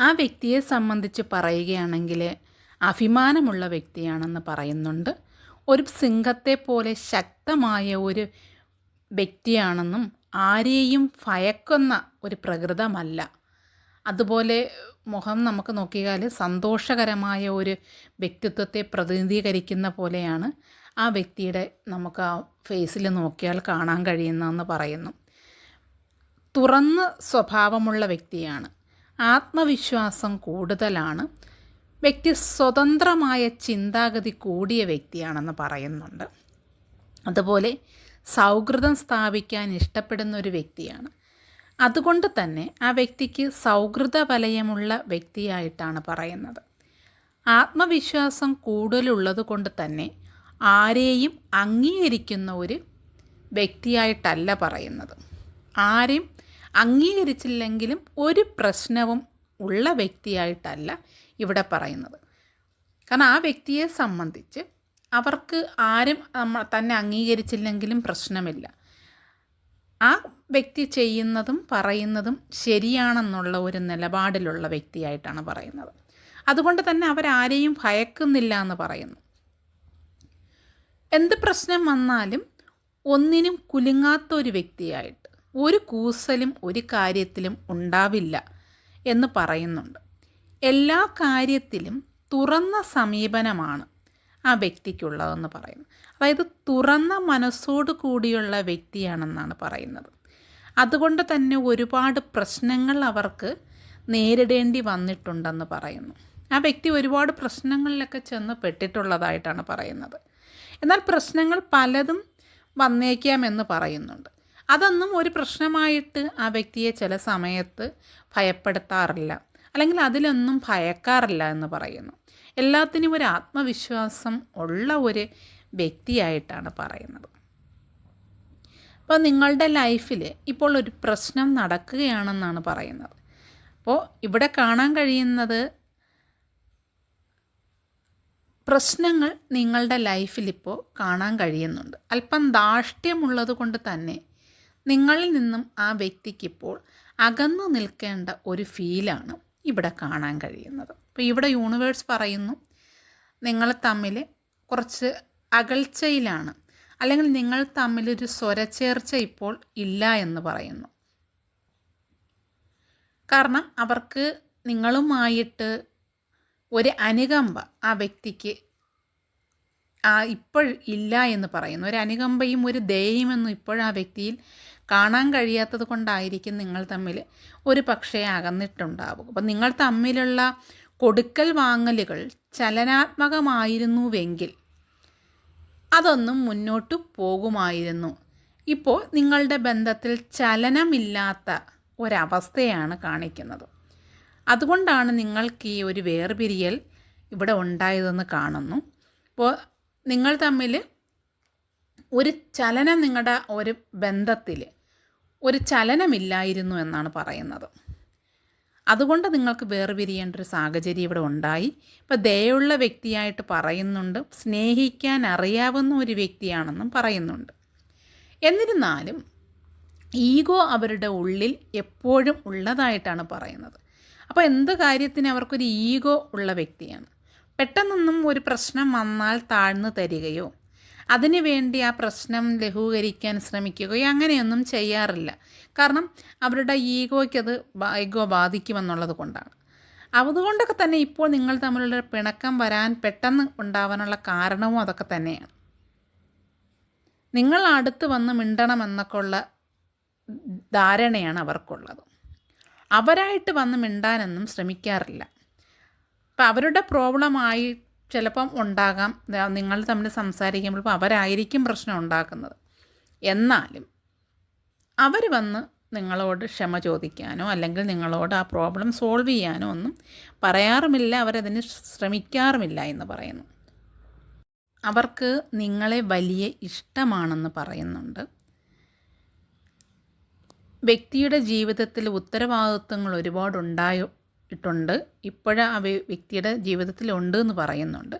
ആ വ്യക്തിയെ സംബന്ധിച്ച് പറയുകയാണെങ്കിൽ അഭിമാനമുള്ള വ്യക്തിയാണെന്ന് പറയുന്നുണ്ട്. ഒരു സിംഹത്തെ പോലെ ശക്തമായ ഒരു വ്യക്തിയാണെന്നും ആരെയും ഭയക്കുന്ന ഒരു പ്രകൃതമല്ല. അതുപോലെ മുഖം നമുക്ക് നോക്കിയാൽ സന്തോഷകരമായ ഒരു വ്യക്തിത്വത്തെ പ്രതിനിധീകരിക്കുന്ന പോലെയാണ് ആ വ്യക്തിയുടെ നമുക്ക് ആ ഫേസിൽ നോക്കിയാൽ കാണാൻ കഴിയുന്നതെന്ന് പറയുന്നു. തുറന്ന സ്വഭാവമുള്ള വ്യക്തിയാണ്. ആത്മവിശ്വാസം കൂടുതലാണ്. വ്യക്തി സ്വതന്ത്രമായ ചിന്താഗതി കൂടിയ വ്യക്തിയാണെന്ന് പറയുന്നുണ്ട്. അതുപോലെ സൗഹൃദം സ്ഥാപിക്കാൻ ഇഷ്ടപ്പെടുന്ന ഒരു വ്യക്തിയാണ്. അതുകൊണ്ട് തന്നെ ആ വ്യക്തിക്ക് സൗഹൃദ വലയമുള്ള വ്യക്തിയായിട്ടാണ് പറയുന്നത്. ആത്മവിശ്വാസം കൂടുതലുള്ളത് കൊണ്ട് തന്നെ ആരെയും അംഗീകരിക്കുന്ന ഒരു വ്യക്തിയായിട്ടല്ല പറയുന്നത്. ആരെയും അംഗീകരിച്ചില്ലെങ്കിലും ഒരു പ്രശ്നവും ഉള്ള വ്യക്തിയായിട്ടല്ല ഇവിടെ പറയുന്നത്. കാരണം ആ വ്യക്തിയെ സംബന്ധിച്ച് അവർക്ക് ആരും നമ്മ തന്നെ അംഗീകരിച്ചില്ലെങ്കിലും പ്രശ്നമില്ല. ആ വ്യക്തി ചെയ്യുന്നതും പറയുന്നതും ശരിയാണെന്നുള്ള ഒരു നിലപാടിലുള്ള വ്യക്തിയായിട്ടാണ് പറയുന്നത്. അതുകൊണ്ട് തന്നെ അവരാരെയും ഭയക്കുന്നില്ല എന്ന് പറയുന്നു. എന്ത് പ്രശ്നം വന്നാലും ഒന്നിനും കുലുങ്ങാത്ത ഒരു വ്യക്തിയായിട്ട് ഒരു കൂസലും ഒരു കാര്യത്തിലും ഉണ്ടാവില്ല എന്ന് പറയുന്നുണ്ട്. എല്ലാ കാര്യത്തിലും തുറന്ന സമീപനമാണ് ആ വ്യക്തിക്കുള്ളതെന്ന് പറയുന്നു അതായത് തുറന്ന മനസ്സോട് കൂടിയുള്ള വ്യക്തിയാണെന്നാണ് പറയുന്നത്. അതുകൊണ്ട് തന്നെ ഒരുപാട് പ്രശ്നങ്ങൾ അവർക്ക് നേരിടേണ്ടി വന്നിട്ടുണ്ടെന്ന് പറയുന്നു. ആ വ്യക്തി ഒരുപാട് പ്രശ്നങ്ങളിലൊക്കെ ചെന്ന് പെട്ടിട്ടുള്ളതായിട്ടാണ് പറയുന്നത്. എന്നാൽ പ്രശ്നങ്ങൾ പലതും വന്നേക്കാമെന്ന് പറയുന്നുണ്ട്. അതൊന്നും ഒരു പ്രശ്നമായിട്ട് ആ വ്യക്തിയെ ചില സമയത്ത് ഭയപ്പെടുത്താറില്ല. അല്ലെങ്കിൽ അതിലൊന്നും ഭയക്കാറില്ല എന്ന് പറയുന്നു. എല്ലാത്തിനും ഒരു ആത്മവിശ്വാസം ഉള്ള ഒരു വ്യക്തിയായിട്ടാണ് പറയുന്നത്. അപ്പോൾ നിങ്ങളുടെ ലൈഫിൽ ഇപ്പോൾ ഒരു പ്രശ്നം നടക്കുകയാണെന്നാണ് പറയുന്നത്. അപ്പോൾ ഇവിടെ കാണാൻ കഴിയുന്നത് പ്രശ്നങ്ങൾ നിങ്ങളുടെ ലൈഫിൽ ഇപ്പോൾ കാണാൻ കഴിയുന്നുണ്ട്. അല്പം ധാർഷ്ട്യമുള്ളത് കൊണ്ട് തന്നെ നിങ്ങളിൽ നിന്നും ആ വ്യക്തിക്കിപ്പോൾ അകന്നു നിൽക്കേണ്ട ഒരു ഫീലാണ് ഇവിടെ കാണാൻ കഴിയുന്നത്. അപ്പോൾ ഇവിടെ യൂണിവേഴ്സ് പറയുന്നു നിങ്ങൾ തമ്മിൽ കുറച്ച് അകൽച്ചയിലാണ്. അല്ലെങ്കിൽ നിങ്ങൾ തമ്മിലൊരു സ്വരച്ചേർച്ച ഇപ്പോൾ ഇല്ല എന്ന് പറയുന്നു. കാരണം അവർക്ക് നിങ്ങളുമായിട്ട് ഒരു അനുകമ്പ ആ വ്യക്തിക്ക് ഇപ്പോൾ ഇല്ല എന്ന് പറയുന്നു. ഒരു അനുകമ്പയും ഒരു ദയയുമെന്നും ഇപ്പോഴാ വ്യക്തിയിൽ കാണാൻ കഴിയാത്തത് കൊണ്ടായിരിക്കും നിങ്ങൾ തമ്മിൽ ഒരു പക്ഷേ അകന്നിട്ടുണ്ടാവും അപ്പം നിങ്ങൾ തമ്മിലുള്ള കൊടുക്കൽ വാങ്ങലുകൾ ചലനാത്മകമായിരുന്നുവെങ്കിൽ അതൊന്നും മുന്നോട്ട് പോകുമായിരുന്നു. ഇപ്പോൾ നിങ്ങളുടെ ബന്ധത്തിൽ ചലനമില്ലാത്ത ഒരവസ്ഥയാണ് കാണിക്കുന്നത്. അതുകൊണ്ടാണ് നിങ്ങൾക്ക് ഈ ഒരു വേർപിരിയൽ ഇവിടെ ഉണ്ടായതെന്ന് കാണുന്നു. അപ്പോൾ നിങ്ങൾ തമ്മിൽ ഒരു ചലനം നിങ്ങളുടെ ഒരു ബന്ധത്തിൽ ഒരു ചലനമില്ലായിരുന്നു എന്നാണ് പറയുന്നത്. അതുകൊണ്ട് നിങ്ങൾക്ക് വേർപിരിയേണ്ട ഒരു സാഹചര്യം ഇവിടെ ഉണ്ടായി. ഇപ്പം ദയുള്ള വ്യക്തിയായിട്ട് പറയുന്നുണ്ട്. സ്നേഹിക്കാൻ അറിയാവുന്ന ഒരു വ്യക്തിയാണെന്നും പറയുന്നുണ്ട്. എന്നിരുന്നാലും ഈഗോ അവരുടെ ഉള്ളിൽ എപ്പോഴും ഉള്ളതായിട്ടാണ് പറയുന്നത്. അപ്പോൾ എന്ത് കാര്യത്തിന് അവർക്കൊരു ഈഗോ ഉള്ള വ്യക്തിയാണ്? പെട്ടെന്നൊന്നും ഒരു പ്രശ്നം വന്നാൽ താഴ്ന്നു തരികയോ അതിനുവേണ്ടി ആ പ്രശ്നം ലഘൂകരിക്കാൻ ശ്രമിക്കുകയോ അങ്ങനെയൊന്നും ചെയ്യാറില്ല. കാരണം അവരുടെ ഈഗോയ്ക്കത് ഈഗോ ബാധിക്കുമെന്നുള്ളത് കൊണ്ടാണ്. അതുകൊണ്ടൊക്കെ തന്നെ ഇപ്പോൾ നിങ്ങൾ തമ്മിലുള്ള പിണക്കം വരാൻ പെട്ടെന്ന് ഉണ്ടാവാനുള്ള കാരണവും അതൊക്കെ തന്നെയാണ്. നിങ്ങൾ അടുത്ത് വന്ന് മിണ്ടണമെന്നൊക്കെ ഉള്ള ധാരണയാണ് അവർക്കുള്ളത്. അവരായിട്ട് വന്ന് മിണ്ടാനൊന്നും ശ്രമിക്കാറില്ല. അപ്പം അവരുടെ പ്രോബ്ലമായി ചിലപ്പം ഉണ്ടാകാം. നിങ്ങൾ തമ്മിൽ സംസാരിക്കുമ്പോൾ അവരായിരിക്കും പ്രശ്നം ഉണ്ടാക്കുന്നത്. എന്നാലും അവർ വന്ന് നിങ്ങളോട് ക്ഷമ ചോദിക്കാനോ അല്ലെങ്കിൽ നിങ്ങളോട് ആ പ്രോബ്ലം സോൾവ് ചെയ്യാനോ ഒന്നും പറയാറുമില്ല. അവരതിന് ശ്രമിക്കാറുമില്ല എന്ന് പറയുന്നു. അവർക്ക് നിങ്ങളെ വലിയ ഇഷ്ടമാണെന്ന് പറയുന്നുണ്ട്. വ്യക്തിയുടെ ജീവിതത്തിൽ ഉത്തരവാദിത്വങ്ങൾ ഒരുപാട് ഉണ്ടായോ ഇട്ടുണ്ട് ഇപ്പോഴും ആ വ്യക്തിയുടെ ജീവിതത്തിൽ ഉണ്ട് എന്ന് പറയുന്നുണ്ട്.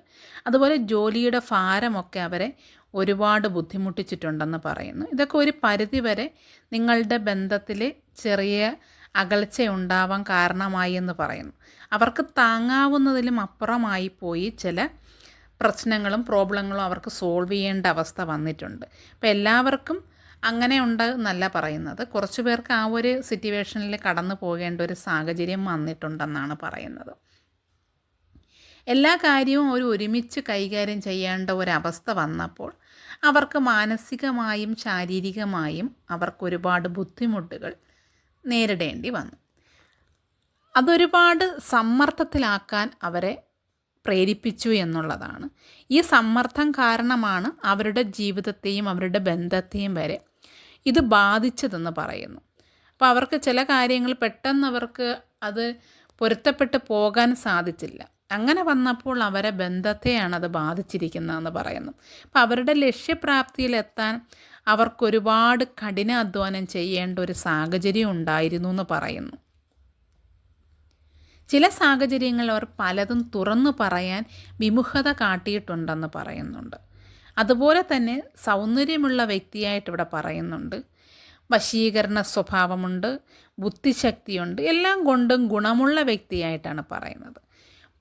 അതുപോലെ ജോലിയുടെ ഭാരമൊക്കെ അവരെ ഒരുപാട് ബുദ്ധിമുട്ടിച്ചിട്ടുണ്ടെന്ന് പറയുന്നു. ഇതൊക്കെ ഒരു പരിധിവരെ നിങ്ങളുടെ ബന്ധത്തിൽ ചെറിയ അകൽച്ച ഉണ്ടാവാൻ കാരണമായി എന്ന് പറയുന്നു. അവർക്ക് താങ്ങാവുന്നതിലും അപ്പുറമായി പോയി ചില പ്രശ്നങ്ങളും പ്രോബ്ലങ്ങളും അവർക്ക് സോൾവ് ചെയ്യേണ്ട അവസ്ഥ വന്നിട്ടുണ്ട്. അപ്പോൾ എല്ലാവർക്കും അങ്ങനെ ഉണ്ട് എന്നല്ല പറയുന്നത്. കുറച്ച് പേർക്ക് ആ ഒരു സിറ്റുവേഷനിൽ കടന്നു പോകേണ്ട ഒരു സാഹചര്യം വന്നിട്ടുണ്ടെന്നാണ് പറയുന്നത്. എല്ലാ കാര്യവും ഒരു ഒരുമിച്ച് കൈകാര്യം ചെയ്യേണ്ട ഒരവസ്ഥ വന്നപ്പോൾ അവർക്ക് മാനസികമായും ശാരീരികമായും അവർക്ക് ഒരുപാട് ബുദ്ധിമുട്ടുകൾ നേരിടേണ്ടി വന്നു. അതൊരുപാട് സമ്മർദ്ദത്തിലാക്കാൻ അവരെ പ്രേരിപ്പിച്ചു എന്നുള്ളതാണ്. ഈ സമ്മർദ്ദം കാരണമാണ് അവരുടെ ജീവിതത്തെയും അവരുടെ ബന്ധത്തെയും വരെ ഇത് ബാധിച്ചതെന്ന് പറയുന്നു. അപ്പോൾ അവർക്ക് ചില കാര്യങ്ങൾ പെട്ടെന്ന് അവർക്ക് അത് പൊരുത്തപ്പെട്ട് പോകാൻ സാധിച്ചില്ല. അങ്ങനെ വന്നപ്പോൾ അവരെ ബന്ധത്തെയാണ് അത് ബാധിച്ചിരിക്കുന്നതെന്ന് പറയുന്നു. അപ്പോൾ അവരുടെ ലക്ഷ്യപ്രാപ്തിയിലെത്താൻ അവർക്കൊരുപാട് കഠിനാധ്വാനം ചെയ്യേണ്ട ഒരു സാഹചര്യം ഉണ്ടായിരുന്നു എന്ന് പറയുന്നു. ചില സാഹചര്യങ്ങളിൽ അവർ പലതും തുറന്നു പറയാൻ വിമുഖത കാട്ടിയിട്ടുണ്ടെന്ന് പറയുന്നുണ്ട്. അതുപോലെ തന്നെ സൗന്ദര്യമുള്ള വ്യക്തിയായിട്ട് ഇവിടെ പറയുന്നുണ്ട്. വശീകരണ സ്വഭാവമുണ്ട് ബുദ്ധിശക്തിയുണ്ട് എല്ലാം കൊണ്ടും ഗുണമുള്ള വ്യക്തിയായിട്ടാണ് പറയുന്നത്.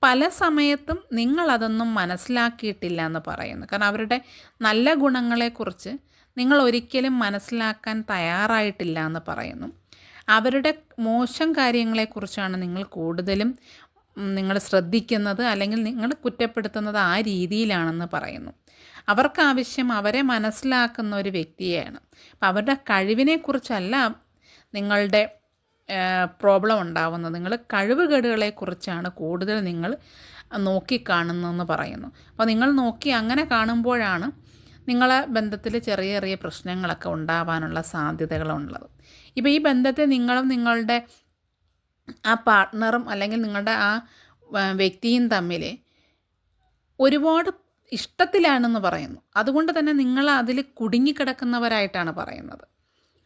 പല സമയത്തും നിങ്ങളതൊന്നും മനസ്സിലാക്കിയിട്ടില്ല എന്ന് പറയുന്നു. കാരണം അവരുടെ നല്ല ഗുണങ്ങളെക്കുറിച്ച് നിങ്ങൾ ഒരിക്കലും മനസ്സിലാക്കാൻ തയ്യാറായിട്ടില്ല എന്ന് പറയുന്നു. അവരുടെ മോശം കാര്യങ്ങളെക്കുറിച്ചാണ് നിങ്ങൾ കൂടുതലും നിങ്ങൾ ശ്രദ്ധിക്കുന്നത് അല്ലെങ്കിൽ നിങ്ങൾ കുറ്റപ്പെടുത്തുന്നത് ആ രീതിയിലാണെന്ന് പറയുന്നു. അവർക്ക് ആവശ്യം അവരെ മനസ്സിലാക്കുന്ന ഒരു വ്യക്തിയാണ് അപ്പം അവരുടെ കഴിവിനെക്കുറിച്ചല്ല നിങ്ങളുടെ പ്രോബ്ലം ഉണ്ടാവുന്നത്. നിങ്ങൾ കഴിവുകേടുകളെക്കുറിച്ചാണ് കൂടുതൽ നിങ്ങൾ നോക്കിക്കാണുന്നതെന്ന് പറയുന്നു. അപ്പോൾ നിങ്ങൾ നോക്കി അങ്ങനെ കാണുമ്പോഴാണ് നിങ്ങളെ ബന്ധത്തിൽ ചെറിയ ചെറിയ പ്രശ്നങ്ങളൊക്കെ ഉണ്ടാവാനുള്ള സാധ്യതകളുള്ളത്. ഇപ്പോൾ ഈ ബന്ധത്തെ നിങ്ങളും നിങ്ങളുടെ ആ പാർട്ട്ണറും അല്ലെങ്കിൽ നിങ്ങളുടെ ആ വ്യക്തിയും തമ്മിൽ ഒരുപാട് ഇഷ്ടത്തിലാണെന്ന് പറയുന്നു. അതുകൊണ്ട് തന്നെ നിങ്ങൾ അതിൽ കുടുങ്ങിക്കിടക്കുന്നവരായിട്ടാണ് പറയുന്നത്.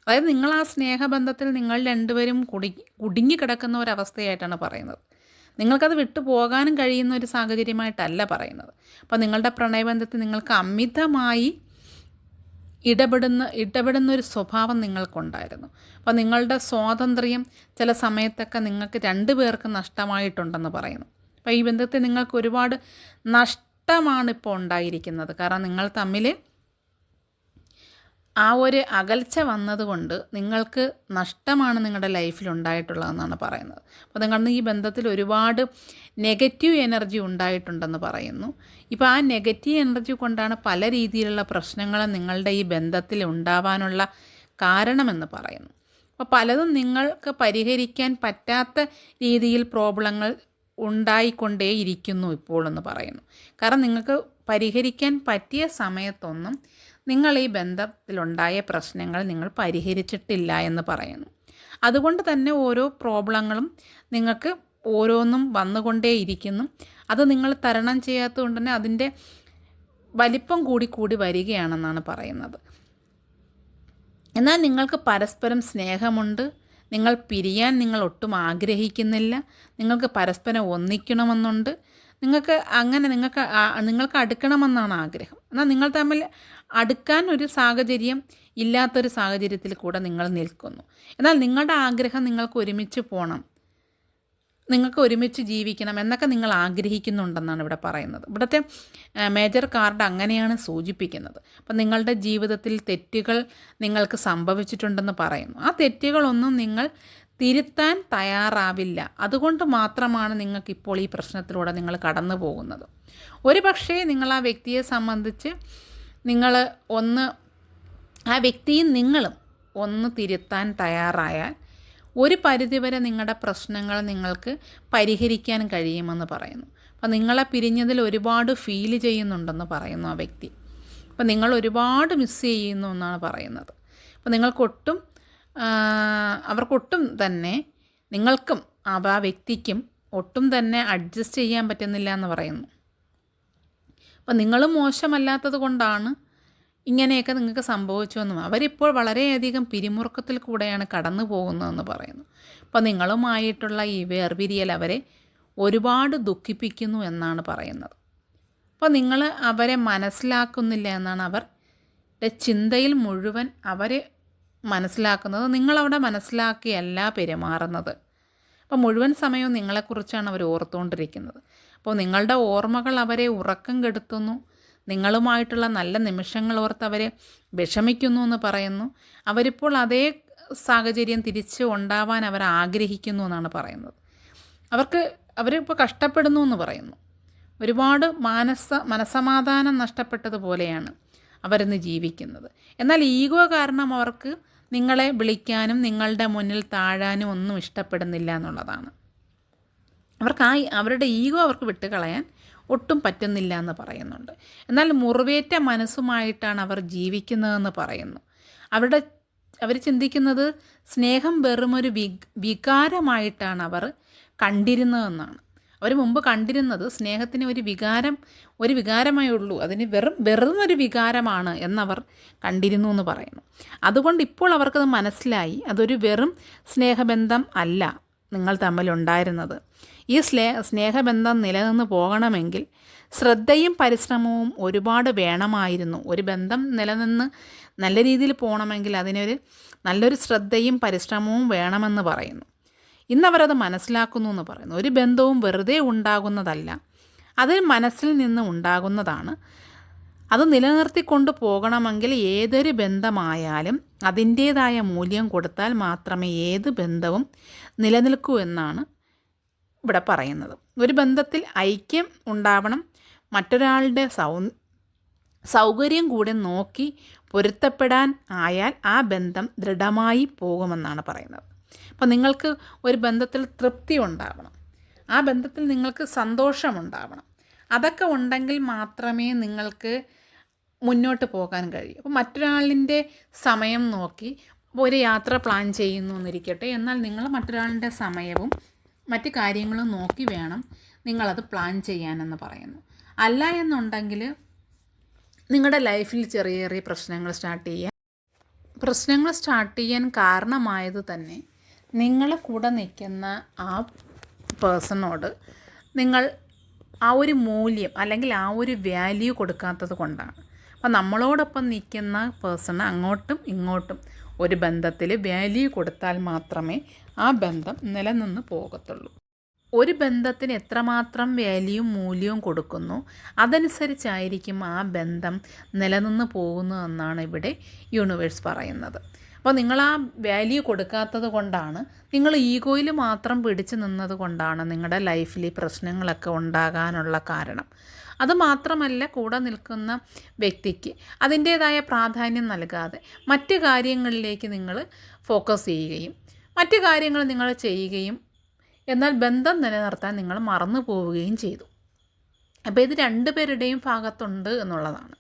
അതായത് നിങ്ങൾ ആ സ്നേഹബന്ധത്തിൽ നിങ്ങൾ രണ്ടുപേരും കുടി കുടുങ്ങിക്കിടക്കുന്ന ഒരവസ്ഥയായിട്ടാണ് പറയുന്നത്. നിങ്ങൾക്കത് വിട്ടു പോകാനും കഴിയുന്ന ഒരു സാഹചര്യമായിട്ടല്ല പറയുന്നത്. അപ്പോൾ നിങ്ങളുടെ പ്രണയബന്ധത്തിൽ നിങ്ങൾക്ക് അമിതമായി ഇടപെടുന്ന ഇടപെടുന്ന ഒരു സ്വഭാവം നിങ്ങൾക്കുണ്ടായിരുന്നു. അപ്പോൾ നിങ്ങളുടെ സ്വാതന്ത്ര്യം ചില സമയത്തൊക്കെ നിങ്ങൾക്ക് രണ്ടു പേർക്ക് നഷ്ടമായിട്ടുണ്ടെന്ന് പറയുന്നു. അപ്പോൾ ഈ ബന്ധത്തിൽ നിങ്ങൾക്ക് ഒരുപാട് നഷ്ടമാണ് ഇപ്പോൾ ഉണ്ടായിരിക്കുന്നത്. കാരണം നിങ്ങൾ തമ്മിൽ ആ ഒരു അകൽച്ച വന്നതുകൊണ്ട് നിങ്ങൾക്ക് നഷ്ടമാണ് നിങ്ങളുടെ ലൈഫിൽ ഉണ്ടായിട്ടുള്ളതെന്നാണ് പറയുന്നത്. അപ്പോൾ നിങ്ങളുടെ ഈ ബന്ധത്തിൽ ഒരുപാട് നെഗറ്റീവ് എനർജി ഉണ്ടായിട്ടുണ്ടെന്ന് പറയുന്നു. ഇപ്പോൾ ആ നെഗറ്റീവ് എനർജി കൊണ്ടാണ് പല രീതിയിലുള്ള പ്രശ്നങ്ങൾ നിങ്ങളുടെ ഈ ബന്ധത്തിൽ ഉണ്ടാവാനുള്ള കാരണമെന്ന് പറയുന്നു. അപ്പോൾ പലതും നിങ്ങൾക്ക് പരിഹരിക്കാൻ പറ്റാത്ത രീതിയിൽ പ്രോബ്ലങ്ങൾ ഉണ്ടായിക്കൊണ്ടേയിരിക്കുന്നു ഇപ്പോൾ എന്ന് പറയുന്നു. കാരണം നിങ്ങൾക്ക് പരിഹരിക്കാൻ പറ്റിയ സമയത്തൊന്നും നിങ്ങൾ ഈ ബന്ധത്തിലുണ്ടായ പ്രശ്നങ്ങൾ നിങ്ങൾ പരിഹരിച്ചിട്ടില്ല എന്ന് പറയുന്നു. അതുകൊണ്ട് തന്നെ ഓരോ പ്രോബ്ലങ്ങളും നിങ്ങൾക്ക് ഓരോന്നും വന്നുകൊണ്ടേയിരിക്കുന്നു. അത് നിങ്ങൾ തരണം ചെയ്യാത്തതുകൊണ്ട് തന്നെ അതിന്റെ വലിപ്പം കൂടി കൂടി വരികയാണെന്നാണ് പറയുന്നത്. എന്നാൽ നിങ്ങൾക്ക് പരസ്പരം സ്നേഹമുണ്ട് നിങ്ങൾ പിരിയാൻ നിങ്ങൾ ഒട്ടും ആഗ്രഹിക്കുന്നില്ല. നിങ്ങൾക്ക് പരസ്പരം ഒന്നിക്കണമെന്നുണ്ട്. നിങ്ങൾക്ക് അങ്ങനെ നിങ്ങൾക്ക് നിങ്ങൾക്ക് അടുക്കണമെന്നാണ് ആഗ്രഹം. എന്നാൽ നിങ്ങൾ തമ്മിൽ അടുക്കാൻ ഒരു സാഹചര്യം ഇല്ലാത്തൊരു സാഹചര്യത്തിൽ കൂടെ നിങ്ങൾ നിൽക്കുന്നു. എന്നാൽ നിങ്ങളുടെ ആഗ്രഹം നിങ്ങൾക്ക് ഒരുമിച്ച് പോകണം നിങ്ങൾക്ക് ഒരുമിച്ച് ജീവിക്കണം എന്നൊക്കെ നിങ്ങൾ ആഗ്രഹിക്കുന്നുണ്ടെന്നാണ് ഇവിടെ പറയുന്നത്. ഇവിടുത്തെ മേജർ കാർഡ് അങ്ങനെയാണ് സൂചിപ്പിക്കുന്നത്. അപ്പം നിങ്ങളുടെ ജീവിതത്തിൽ തെറ്റുകൾ നിങ്ങൾക്ക് സംഭവിച്ചിട്ടുണ്ടെന്ന് പറയുന്നു. ആ തെറ്റുകളൊന്നും നിങ്ങൾ തിരുത്താൻ തയ്യാറാവില്ല. അതുകൊണ്ട് മാത്രമാണ് നിങ്ങൾക്ക് ഇപ്പോൾ ഈ പ്രശ്നത്തിലൂടെ നിങ്ങൾ കടന്നു പോകുന്നത്. ഒരു പക്ഷേ നിങ്ങൾ ആ വ്യക്തിയെ സംബന്ധിച്ച് നിങ്ങൾ ഒന്ന് ആ വ്യക്തിയും നിങ്ങളും ഒന്ന് തിരുത്താൻ തയ്യാറായാൽ ഒരു പരിധിവരെ നിങ്ങളുടെ പ്രശ്നങ്ങൾ നിങ്ങൾക്ക് പരിഹരിക്കാൻ കഴിയുമെന്ന് പറയുന്നു. അപ്പോൾ നിങ്ങളെ പിരിഞ്ഞതിൽ ഒരുപാട് ഫീൽ ചെയ്യുന്നുണ്ടെന്ന് പറയുന്നു ആ വ്യക്തി. അപ്പോൾ നിങ്ങൾ ഒരുപാട് മിസ് ചെയ്യുന്നു എന്നാണ് പറയുന്നത്. അപ്പോൾ നിങ്ങൾക്കൊട്ടും അവർക്കൊട്ടും തന്നെ നിങ്ങൾക്കും ആ വ്യക്തിക്കും ഒട്ടും തന്നെ അഡ്ജസ്റ്റ് ചെയ്യാൻ പറ്റുന്നില്ല എന്ന് പറയുന്നു. അപ്പം നിങ്ങൾ മോശമല്ലാത്തത് കൊണ്ടാണ് ഇങ്ങനെയൊക്കെ നിങ്ങൾക്ക് സംഭവിച്ചുവെന്നും അവരിപ്പോൾ വളരെയധികം പിരിമുറുക്കത്തിൽ കൂടെയാണ് കടന്നു പോകുന്നതെന്ന് പറയുന്നു. അപ്പോൾ നിങ്ങളുമായിട്ടുള്ള ഈ വേർപിരിയൽ അവരെ ഒരുപാട് ദുഃഖിപ്പിക്കുന്നു എന്നാണ് പറയുന്നത്. അപ്പോൾ നിങ്ങൾ അവരെ മനസ്സിലാക്കുന്നില്ല എന്നാണ് അവർ ചിന്തയിൽ മുഴുവൻ അവരെ മനസ്സിലാക്കുന്നത്. നിങ്ങളവിടെ മനസ്സിലാക്കിയല്ല പെരുമാറുന്നത്. അപ്പോൾ മുഴുവൻ സമയവും നിങ്ങളെക്കുറിച്ചാണ് അവർ ഓർത്തുകൊണ്ടിരിക്കുന്നത്. അപ്പോൾ നിങ്ങളുടെ ഓർമ്മകൾ അവരെ ഉറക്കം കെടുത്തുന്നു. നിങ്ങളുമായിട്ടുള്ള നല്ല നിമിഷങ്ങൾ ഓർത്ത് അവരെ വിഷമിക്കുന്നു എന്ന് പറയുന്നു. അവരിപ്പോൾ അതേ സാഹചര്യം തിരിച്ച് ഉണ്ടാവാൻ അവർ ആഗ്രഹിക്കുന്നു എന്നാണ് പറയുന്നത്. അവർക്ക് അവരിപ്പോൾ കഷ്ടപ്പെടുന്നു എന്ന് പറയുന്നു. ഒരുപാട് മാനസ മനസമാധാനം നഷ്ടപ്പെട്ടതുപോലെയാണ് അവരിന്ന് ജീവിക്കുന്നത്. എന്നാൽ ഈഗോ കാരണം അവർക്ക് നിങ്ങളെ വിളിക്കാനും നിങ്ങളുടെ മുന്നിൽ താഴാനും ഒന്നും ഇഷ്ടപ്പെടുന്നില്ല എന്നുള്ളതാണ്. അവർക്ക് ആ അവരുടെ ഈഗോ അവർക്ക് വിട്ടുകളയാൻ ഒട്ടും പറ്റുന്നില്ല എന്ന് പറയുന്നുണ്ട്. എന്നാൽ മുറിവേറ്റ മനസ്സുമായിട്ടാണ് അവർ ജീവിക്കുന്നതെന്ന് പറയുന്നു. അവരുടെ അവർ ചിന്തിക്കുന്നത് സ്നേഹം വെറുമൊരു വി വികാരമായിട്ടാണ് അവർ കണ്ടിരുന്നതെന്നാണ്. അവർ മുമ്പ് കണ്ടിരുന്നത് സ്നേഹത്തിന് ഒരു വികാരം ഒരു വികാരമേ ഉള്ളൂ. അതിന് വെറും വെറും ഒരു വികാരമാണ് എന്നവർ കണ്ടിരുന്നു എന്ന് പറയുന്നു. അതുകൊണ്ട് ഇപ്പോൾ അവർക്കത് മനസ്സിലായി. അതൊരു വെറും സ്നേഹബന്ധം അല്ല നിങ്ങൾ തമ്മിലുണ്ടായിരുന്നത്. ഈ സ്നേ സ്നേഹബന്ധം നിലനിന്ന് പോകണമെങ്കിൽ ശ്രദ്ധയും പരിശ്രമവും ഒരുപാട് വേണമായിരുന്നു. ഒരു ബന്ധം നിലനിന്ന് നല്ല രീതിയിൽ പോകണമെങ്കിൽ അതിനൊരു നല്ലൊരു ശ്രദ്ധയും പരിശ്രമവും വേണമെന്ന് പറയുന്നു. ഇന്നവരത് മനസ്സിലാക്കുന്നു എന്ന് പറയുന്നു. ഒരു ബന്ധവും വെറുതെ ഉണ്ടാകുന്നതല്ല. അത് മനസ്സിൽ നിന്ന് ഉണ്ടാകുന്നതാണ്. അത് നിലനിർത്തിക്കൊണ്ട് പോകണമെങ്കിൽ ഏതൊരു ബന്ധമായാലും അതിന്റേതായ മൂല്യം കൊടുത്താൽ മാത്രമേ ഏത് ബന്ധവും നിലനിൽക്കൂ എന്നാണ് ഇവിടെ പറയുന്നത്. ഒരു ബന്ധത്തിൽ ഐക്യം ഉണ്ടാവണം മറ്റൊരാളുടെ സൗ സൗകര്യം കൂടെ നോക്കി പൊരുത്തപ്പെടാൻ ആയാൽ ആ ബന്ധം ദൃഢമായി പോകുമെന്നാണ് പറയുന്നത്. അപ്പോൾ നിങ്ങൾക്ക് ഒരു ബന്ധത്തിൽ തൃപ്തി ഉണ്ടാവണം. ആ ബന്ധത്തിൽ നിങ്ങൾക്ക് സന്തോഷമുണ്ടാവണം അതൊക്കെ ഉണ്ടെങ്കിൽ മാത്രമേ നിങ്ങൾക്ക് മുന്നോട്ട് പോകാൻ കഴിയൂ. അപ്പോൾ മറ്റൊരാളിന്റെ സമയം നോക്കി ഒരു യാത്ര പ്ലാൻ ചെയ്യുന്നു എന്നിരിക്കട്ടെ എന്നാൽ നിങ്ങൾ മറ്റൊരാളുടെ സമയവും മറ്റ് കാര്യങ്ങളും നോക്കി വേണം നിങ്ങളത് പ്ലാൻ ചെയ്യാനെന്ന് പറയുന്നു. അല്ല എന്നുണ്ടെങ്കിൽ നിങ്ങളുടെ ലൈഫിൽ ചെറിയ ചെറിയ പ്രശ്നങ്ങൾ സ്റ്റാർട്ട് ചെയ്യാൻ പ്രശ്നങ്ങൾ സ്റ്റാർട്ട് ചെയ്യാൻ കാരണമായത് തന്നെ നിങ്ങൾ കൂടെ നിൽക്കുന്ന ആ പേഴ്സണോട് നിങ്ങൾ ആ ഒരു മൂല്യം അല്ലെങ്കിൽ ആ ഒരു വാല്യൂ കൊടുക്കാത്തത് കൊണ്ടാണ്. അപ്പോൾ നമ്മളോടൊപ്പം നിൽക്കുന്ന പേഴ്സണ് അങ്ങോട്ടും ഇങ്ങോട്ടും ഒരു ബന്ധത്തിൽ വാല്യൂ കൊടുത്താൽ മാത്രമേ ആ ബന്ധം നിലനിന്ന് പോകത്തുള്ളൂ. ഒരു ബന്ധത്തിന് എത്രമാത്രം വാല്യൂവും മൂല്യവും കൊടുക്കുന്നു അതനുസരിച്ചായിരിക്കും ആ ബന്ധം നിലനിന്ന് പോകുന്നതെന്നാണ് ഇവിടെ യൂണിവേഴ്സ് പറയുന്നത്. അപ്പോൾ നിങ്ങൾ ആ വാല്യൂ കൊടുക്കാത്തത് കൊണ്ടാണ് നിങ്ങൾ ഈഗോയിൽ മാത്രം പിടിച്ചു നിന്നത് കൊണ്ടാണ് നിങ്ങളുടെ ലൈഫിൽ പ്രശ്നങ്ങളൊക്കെ ഉണ്ടാകാനുള്ള കാരണം. അത് മാത്രമല്ല കൂടെ നിൽക്കുന്ന വ്യക്തിക്ക് അതിന്റേതായ പ്രാധാന്യം നൽകാതെ മറ്റ് കാര്യങ്ങളിലേക്ക് നിങ്ങൾ ഫോക്കസ് ചെയ്യുകയും മറ്റ് കാര്യങ്ങൾ നിങ്ങൾ ചെയ്യുകയും എന്നാൽ ബന്ധം നിലനിർത്താൻ നിങ്ങൾ മറന്നു പോവുകയും ചെയ്തു. അപ്പോൾ ഇത് രണ്ട് പേരുടെയും ഭാഗത്തുണ്ട് എന്നുള്ളതാണ്.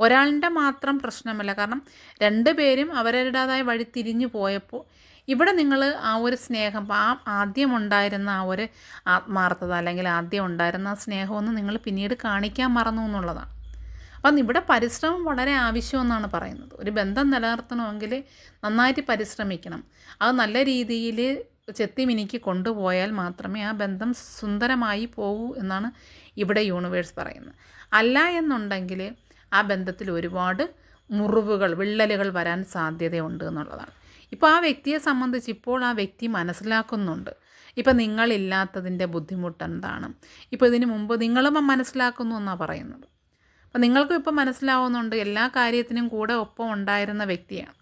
ഒരാളിന്റെ മാത്രം പ്രശ്നമല്ല കാരണം രണ്ട് പേരും അവരുടേതായ വഴി തിരിഞ്ഞു പോയപ്പോൾ ഇവിടെ നിങ്ങൾ ആ ഒരു സ്നേഹം ആ ആദ്യം ഉണ്ടായിരുന്ന ആ ഒരു ആത്മാർത്ഥത അല്ലെങ്കിൽ ആദ്യം ഉണ്ടായിരുന്ന ആ സ്നേഹമൊന്നും നിങ്ങൾ പിന്നീട് കാണിക്കാൻ മറന്നു എന്നുള്ളതാണ്. അപ്പം ഇവിടെ പരിശ്രമം വളരെ ആവശ്യമെന്നാണ് പറയുന്നത്. ഒരു ബന്ധം നിലനിർത്തണമെങ്കിൽ നന്നായിട്ട് പരിശ്രമിക്കണം. അത് നല്ല രീതിയിൽ ചെത്തി മിനിക്ക് കൊണ്ടുപോയാൽ മാത്രമേ ആ ബന്ധം സുന്ദരമായി പോകൂ എന്നാണ് ഇവിടെ യൂണിവേഴ്സ് പറയുന്നത്. അല്ല എന്നുണ്ടെങ്കിൽ ആ ബന്ധത്തിൽ ഒരുപാട് മുറിവുകൾ വിള്ളലുകൾ വരാൻ സാധ്യതയുണ്ട് എന്നുള്ളതാണ്. ഇപ്പോൾ ആ വ്യക്തിയെ സംബന്ധിച്ച് ഇപ്പോൾ ആ വ്യക്തി മനസ്സിലാക്കുന്നുണ്ട്. ഇപ്പം നിങ്ങളില്ലാത്തതിന്റെ ബുദ്ധിമുട്ട് എന്താണ്? ഇപ്പോൾ ഇതിന് മുമ്പ് നിങ്ങളും മനസ്സിലാക്കുന്നു എന്നാണ് പറയുന്നത്. അപ്പം നിങ്ങൾക്കും ഇപ്പം മനസ്സിലാവുന്നുണ്ട് എല്ലാ കാര്യത്തിനും കൂടെ ഒപ്പം ഉണ്ടായിരുന്ന വ്യക്തിയാണ്.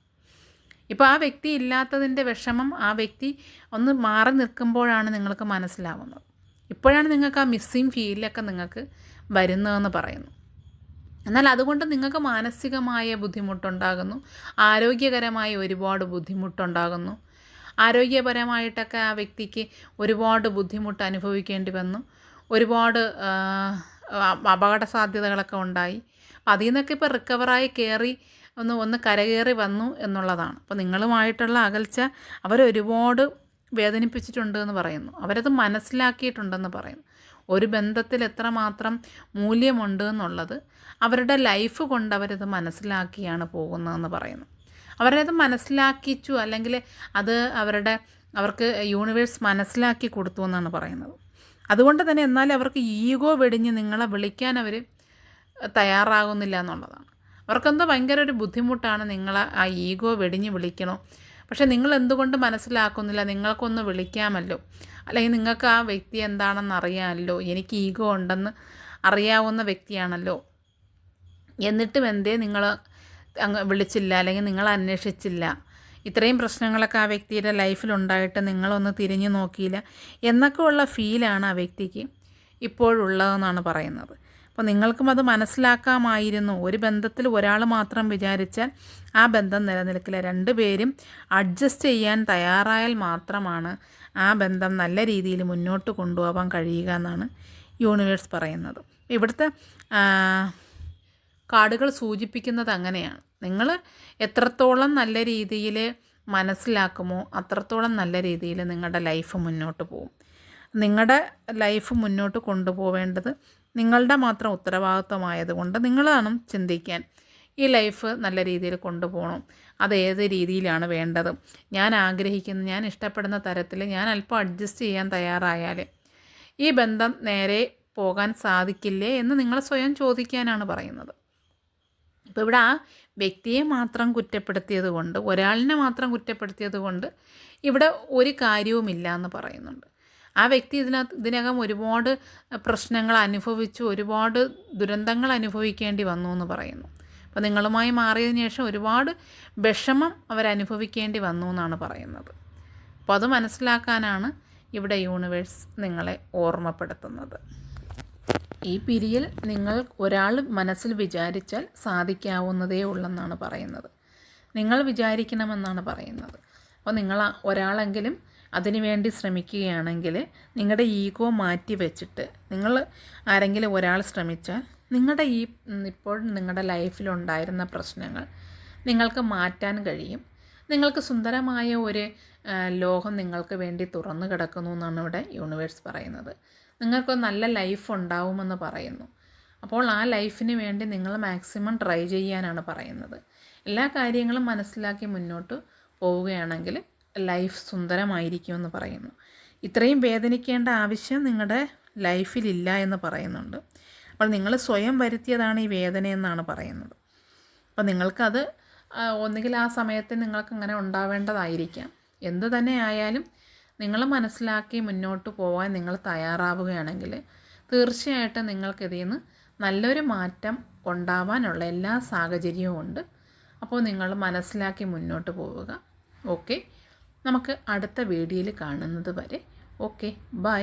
ഇപ്പോൾ ആ വ്യക്തി ഇല്ലാത്തതിന്റെ വിഷമം ആ വ്യക്തി ഒന്ന് മാറി നിൽക്കുമ്പോഴാണ് നിങ്ങൾക്ക് മനസ്സിലാവുന്നത്. ഇപ്പോഴാണ് നിങ്ങൾക്ക് ആ മിസ്സിങ് ഫീലൊക്കെ നിങ്ങൾക്ക് വരുന്നതെന്ന് പറയുന്നു. എന്നാൽ അതുകൊണ്ട് നിങ്ങൾക്ക് മാനസികമായ ബുദ്ധിമുട്ടുണ്ടാകുന്നു. ആരോഗ്യകരമായ ഒരുപാട് ബുദ്ധിമുട്ടുണ്ടാകുന്നു. ആരോഗ്യപരമായിട്ടൊക്കെ ആ വ്യക്തിക്ക് ഒരുപാട് ബുദ്ധിമുട്ട് അനുഭവിക്കേണ്ടി വന്നു. ഒരുപാട് അപകട സാധ്യതകളൊക്കെ ഉണ്ടായി. അപ്പം അതിൽ നിന്നൊക്കെ ഇപ്പോൾ റിക്കവറായി കയറി ഒന്ന് ഒന്ന് കരകയറി വന്നു എന്നുള്ളതാണ്. അപ്പോൾ നിങ്ങളുമായിട്ടുള്ള അകൽച്ച അവരൊരുപാട് വേദനിപ്പിച്ചിട്ടുണ്ട് എന്ന് പറയുന്നു. അവരത് മനസ്സിലാക്കിയിട്ടുണ്ടെന്ന് പറയുന്നു. ഒരു ബന്ധത്തിൽ എത്രമാത്രം മൂല്യമുണ്ട് എന്നുള്ളത് അവരുടെ ലൈഫ് കൊണ്ട് അവരത് മനസ്സിലാക്കിയാണ് പോകുന്നതെന്ന് പറയുന്നു. അവരത് മനസ്സിലാക്കിച്ചു അല്ലെങ്കിൽ അത് അവരുടെ അവർക്ക് യൂണിവേഴ്സ് മനസ്സിലാക്കി കൊടുത്തു എന്നാണ് പറയുന്നത്. അതുകൊണ്ട് തന്നെ എന്നാൽ അവർക്ക് ഈഗോ വെടിഞ്ഞ് നിങ്ങളെ വിളിക്കാൻ അവർ തയ്യാറാകുന്നില്ല എന്നുള്ളതാണ്. അവർക്കെന്തോ ഭയങ്കര ഒരു ബുദ്ധിമുട്ടാണ് നിങ്ങളെ ആ ഈഗോ വെടിഞ്ഞ് വിളിക്കണോ പക്ഷേ നിങ്ങൾ എന്തുകൊണ്ട് മനസ്സിലാക്കുന്നില്ല? നിങ്ങൾക്കൊന്ന് വിളിക്കാമല്ലോ. അല്ലെങ്കിൽ നിങ്ങൾക്ക് ആ വ്യക്തി എന്താണെന്ന് അറിയാമല്ലോ. എനിക്ക് ഈഗോ ഉണ്ടെന്ന് അറിയാവുന്ന വ്യക്തിയാണല്ലോ. എന്നിട്ടും എന്തേ നിങ്ങൾ അങ്ങ് വിളിച്ചില്ല? അല്ലെങ്കിൽ നിങ്ങൾ അന്വേഷിച്ചില്ല? ഇത്രയും പ്രശ്നങ്ങളൊക്കെ ആ വ്യക്തിയുടെ ലൈഫിലുണ്ടായിട്ട് നിങ്ങളൊന്ന് തിരിഞ്ഞു നോക്കിയില്ല. എന്നൊക്കെയുള്ള ഫീലാണ് ആ വ്യക്തിക്ക് ഇപ്പോഴുള്ളതെന്നാണ് പറയുന്നത്. അപ്പോൾ നിങ്ങൾക്കും അത് മനസ്സിലാക്കാമായിരുന്നു. ഒരു ബന്ധത്തിൽ ഒരാൾ മാത്രം വിചാരിച്ചാൽ ആ ബന്ധം നിലനിൽക്കില്ല. രണ്ടുപേരും അഡ്ജസ്റ്റ് ചെയ്യാൻ തയ്യാറായാൽ മാത്രമാണ് ആ ബന്ധം നല്ല രീതിയിൽ മുന്നോട്ട് കൊണ്ടുപോകാൻ കഴിയുക എന്നാണ് യൂണിവേഴ്സ് പറയുന്നത്. ഇവിടുത്തെ കാർഡുകൾ സൂചിപ്പിക്കുന്നത് അങ്ങനെയാണ്. നിങ്ങൾ എത്രത്തോളം നല്ല രീതിയിൽ മനസ്സിലാക്കുമോ അത്രത്തോളം നല്ല രീതിയിൽ നിങ്ങളുടെ ലൈഫ് മുന്നോട്ട് പോകും. നിങ്ങളുടെ ലൈഫ് മുന്നോട്ട് കൊണ്ടുപോവേണ്ടത് നിങ്ങളുടെ മാത്രം ഉത്തരവാദിത്വമായതുകൊണ്ട് നിങ്ങളാണ് ചിന്തിക്കാൻ ഈ ലൈഫ് നല്ല രീതിയിൽ കൊണ്ടുപോകണം. അത് ഏത് രീതിയിലാണ് വേണ്ടത്? ഞാൻ ആഗ്രഹിക്കുന്ന ഞാൻ ഇഷ്ടപ്പെടുന്ന തരത്തിൽ ഞാൻ അല്പം അഡ്ജസ്റ്റ് ചെയ്യാൻ തയ്യാറായാൽ ഈ ബന്ധം നേരെ പോകാൻ സാധിക്കില്ലേ എന്ന് നിങ്ങൾ സ്വയം ചോദിക്കാനാണ് പറയുന്നത്. ഇപ്പോൾ ഇവിടെ ആ വ്യക്തിയെ മാത്രം കുറ്റപ്പെടുത്തിയത് കൊണ്ട് ഒരാളിനെ മാത്രം കുറ്റപ്പെടുത്തിയത് കൊണ്ട് ഇവിടെ ഒരു കാര്യവുമില്ല എന്ന് പറയുന്നുണ്ട്. ആ വ്യക്തി ഇതിനകത്ത് ഇതിനകം ഒരുപാട് പ്രശ്നങ്ങൾ അനുഭവിച്ചു ഒരുപാട് ദുരന്തങ്ങൾ അനുഭവിക്കേണ്ടി വന്നു എന്ന് പറയുന്നു. അപ്പോൾ നിങ്ങളുമായി മാറിയതിന് ശേഷം ഒരുപാട് വിഷമം അവരനുഭവിക്കേണ്ടി വന്നു എന്നാണ് പറയുന്നത്. അപ്പോൾ അത് മനസ്സിലാക്കാനാണ് ഇവിടെ യൂണിവേഴ്സ് നിങ്ങളെ ഓർമ്മപ്പെടുത്തുന്നത്. ഈ പിരിയിൽ നിങ്ങൾ ഒരാൾ മനസ്സിൽ വിചാരിച്ചാൽ സാധിക്കാവുന്നതേ ഉള്ളെന്നാണ് പറയുന്നത്. നിങ്ങൾ വിചാരിക്കണമെന്നാണ് പറയുന്നത്. അപ്പോൾ നിങ്ങൾ ഒരാളെങ്കിലും അതിനുവേണ്ടി ശ്രമിക്കുകയാണെങ്കിൽ നിങ്ങളുടെ ഈഗോ മാറ്റി വെച്ചിട്ട് നിങ്ങൾ ആരെങ്കിലും ഒരാൾ ശ്രമിച്ചാൽ നിങ്ങളുടെ ഈ ഇപ്പോൾ നിങ്ങളുടെ ലൈഫിലുണ്ടായിരുന്ന പ്രശ്നങ്ങൾ നിങ്ങൾക്ക് മാറ്റാൻ കഴിയും. നിങ്ങൾക്ക് സുന്ദരമായ ഒരു ലോകം നിങ്ങൾക്ക് വേണ്ടി തുറന്നു കിടക്കുന്നു എന്നാണ് ഇവിടെ യൂണിവേഴ്സ് പറയുന്നത്. നിങ്ങൾക്ക് നല്ല ലൈഫ് ഉണ്ടാവുമെന്ന് പറയുന്നു. അപ്പോൾ ആ ലൈഫിന് വേണ്ടി നിങ്ങൾ മാക്സിമം ട്രൈ ചെയ്യാനാണ് പറയുന്നത്. എല്ലാ കാര്യങ്ങളും മനസ്സിലാക്കി മുന്നോട്ട് പോവുകയാണെങ്കിൽ ലൈഫ് സുന്ദരമായിരിക്കും എന്ന് പറയുന്നു. ഇത്രയും വേദനിക്കേണ്ട ആവശ്യം നിങ്ങളുടെ ലൈഫിലില്ല എന്ന് പറയുന്നുണ്ട്. അപ്പോൾ നിങ്ങൾ സ്വയം വരുത്തിയതാണ് ഈ വേദന എന്നാണ് പറയുന്നത്. അപ്പോൾ നിങ്ങൾക്കത് ഒന്നുകിൽ ആ സമയത്ത് നിങ്ങൾക്ക് അങ്ങനെ ഉണ്ടാവേണ്ടതായിരിക്കാം. എന്തു തന്നെ ആയാലും നിങ്ങൾ മനസ്സിലാക്കി മുന്നോട്ട് പോകാൻ നിങ്ങൾ തയ്യാറാവുകയാണെങ്കിൽ തീർച്ചയായിട്ടും നിങ്ങൾക്കിതിൽ നിന്ന് നല്ലൊരു മാറ്റം ഉണ്ടാവാനുള്ള എല്ലാ സാഹചര്യവും ഉണ്ട്. അപ്പോൾ നിങ്ങൾ മനസ്സിലാക്കി മുന്നോട്ട് പോവുക. ഓക്കെ? നമുക്ക് അടുത്ത വീഡിയോയിൽ കാണുന്നത് വരെ ഓക്കെ ബൈ.